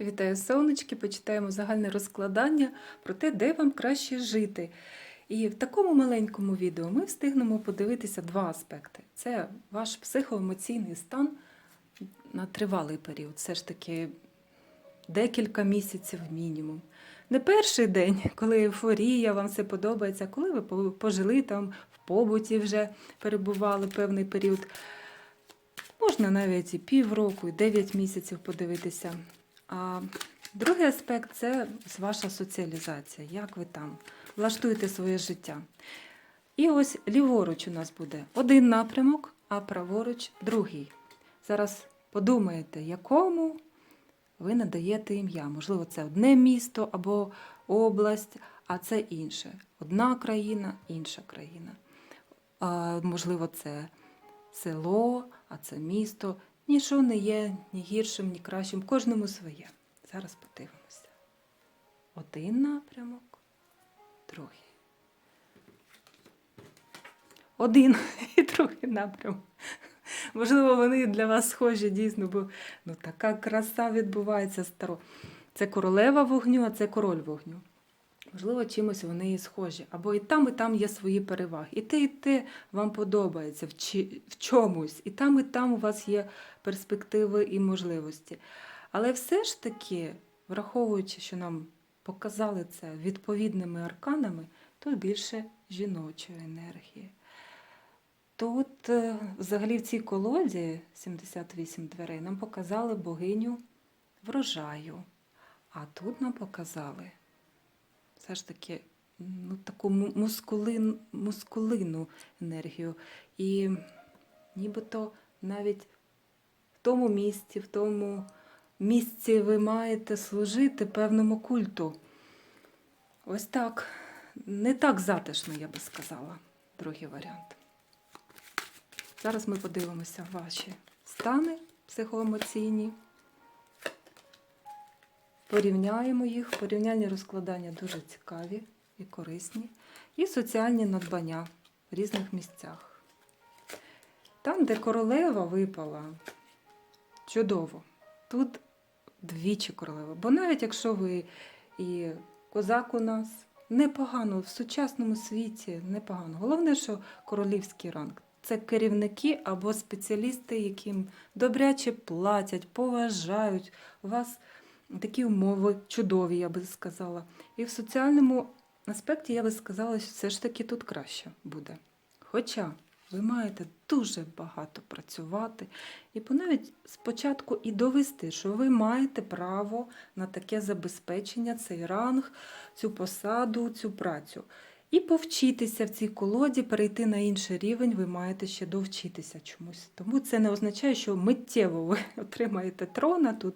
Вітаю сонечки, почитаємо загальне розкладання про те, де вам краще жити. І в такому маленькому відео ми встигнемо подивитися два аспекти: це ваш психоемоційний стан на тривалий період, все ж таки декілька місяців мінімум. Не перший день, коли ейфорія, вам все подобається, коли ви пожили там в побуті вже перебували певний період. Можна навіть і півроку, і 9 місяців подивитися. Другий аспект це ваша соціалізація, як ви там влаштуєте своє життя. І ось ліворуч у нас буде один напрямок, а праворуч другий. Зараз подумаєте, якому ви надаєте ім'я. Можливо, це одне місто або область, а це інше. Одна країна, інша країна. Можливо, це село, а це місто. Нічого не є ні гіршим, ні кращим. Кожному своє. Зараз подивимося. Один напрямок, другий. Один і другий напрямок. Можливо, вони для вас схожі дійсно, бо ну, така краса відбувається старо. Це королева вогню, а це король вогню. Можливо, чимось вони і схожі. Або і там, і там є свої переваги. І те, і те вам подобається в, чи- в чомусь. І там, і там у вас є перспективи і можливості. Але все ж таки, враховуючи, що нам показали це відповідними арканами, тут більше жіночої енергії. Тут, е, взагалі, в цій колоді 78 дверей нам показали богиню врожаю. А тут нам показали все ж таки ну, таку му- мускулин, мускулинну енергію. І нібито навіть в тому місці, в тому місці ви маєте служити певному культу. Ось так. Не так затишно, я би сказала, другий варіант. Зараз ми подивимося ваші стани психоемоційні. Порівняємо їх. Порівняльні розкладання дуже цікаві і корисні. І соціальні надбання в різних місцях. Там, де королева випала, чудово. Тут двічі королева. Бо навіть якщо ви і козак у нас, непогано в сучасному світі, непогано. Головне, що королівський ранг. Це керівники або спеціалісти, яким добряче платять, поважають. Вас такі умови чудові, я би сказала. І в соціальному аспекті я би сказала, що все ж таки тут краще буде. Хоча ви маєте дуже багато працювати, і навіть спочатку і довести, що ви маєте право на таке забезпечення, цей ранг, цю посаду, цю працю. І повчитися в цій колоді, перейти на інший рівень, ви маєте ще довчитися чомусь. Тому це не означає, що миттєво ви отримаєте трона тут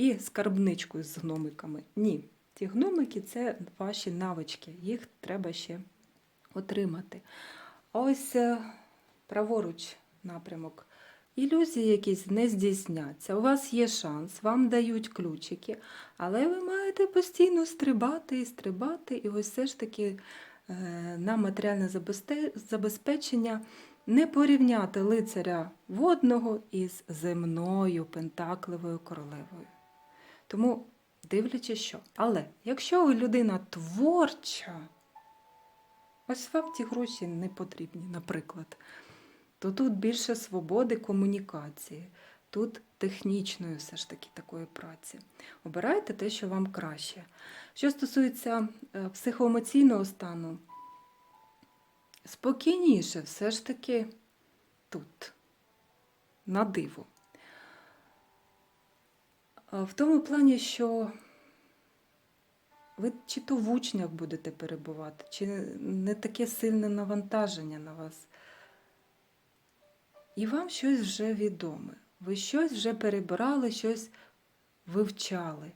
і скарбничку з гномиками. Ні, ці гномики це ваші навички, їх треба ще отримати. Ось е, праворуч напрямок. Ілюзії якісь не здійсняться. У вас є шанс, вам дають ключики, але ви маєте постійно стрибати і стрибати, і ось все ж таки е, на матеріальне забезпечення не порівняти лицаря водного із земною пентакливою королевою. Тому, дивлячись, що. Але якщо ви людина творча, ось вам ті гроші не потрібні, наприклад, то тут більше свободи комунікації, тут технічної все ж таки такої праці. Обирайте те, що вам краще. Що стосується е, психоемоційного стану, спокійніше все ж таки тут, на диво. В тому плані, що ви чи то в учнях будете перебувати, чи не таке сильне навантаження на вас. І вам щось вже відоме. Ви щось вже перебирали, щось вивчали.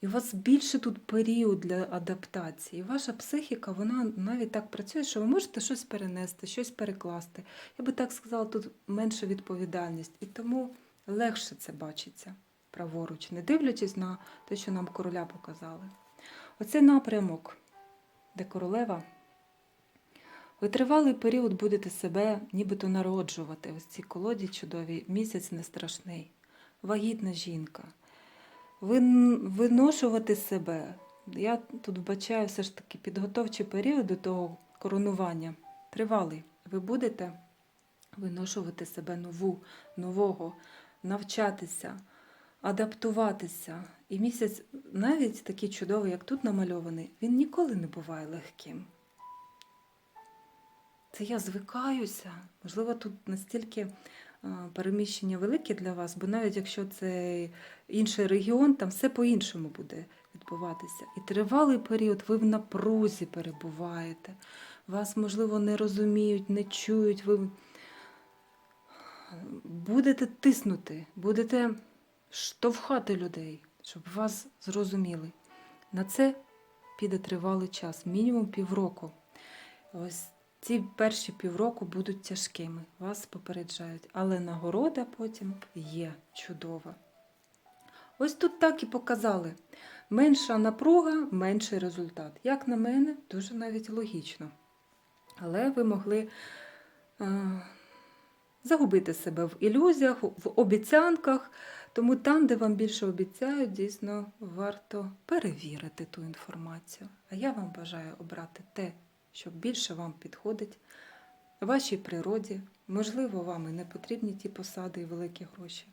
І у вас більше тут період для адаптації. І ваша психіка, вона навіть так працює, що ви можете щось перенести, щось перекласти. Я би так сказала, тут менша відповідальність. І тому легше це бачиться праворуч, не дивлячись на те, що нам короля показали. Оцей напрямок, де королева, ви тривалий період будете себе нібито народжувати. Ось ці колоді чудові, місяць не страшний, вагітна жінка. вин- виношувати себе. Я тут вбачаю все ж таки підготовчий період до того коронування. Тривалий. Ви будете виношувати себе нову, нового, навчатися, адаптуватися. І місяць, навіть такий чудовий, як тут намальований, він ніколи не буває легким. Це я звикаюся. Можливо, тут настільки переміщення велике для вас, бо навіть якщо це інший регіон, там все по-іншому буде відбуватися. І тривалий період ви в напрузі перебуваєте. Вас, можливо, не розуміють, не чують. Ви будете тиснути, будете штовхати людей, щоб вас зрозуміли. На це піде тривалий час, мінімум півроку. Ось ці перші півроку будуть тяжкими, вас попереджають, але нагорода потім є чудова. Ось тут так і показали. Менша напруга, менший результат. Як на мене, дуже навіть логічно. Але ви могли е, загубити себе в ілюзіях, в обіцянках. Тому там, де вам більше обіцяють, дійсно варто перевірити ту інформацію. А я вам бажаю обрати те, що більше вам підходить, вашій природі. Можливо, вам і не потрібні ті посади і великі гроші.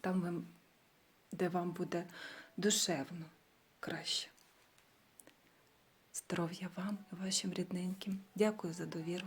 Там, де вам буде душевно краще. Здоров'я вам і вашим рідненьким. Дякую за довіру.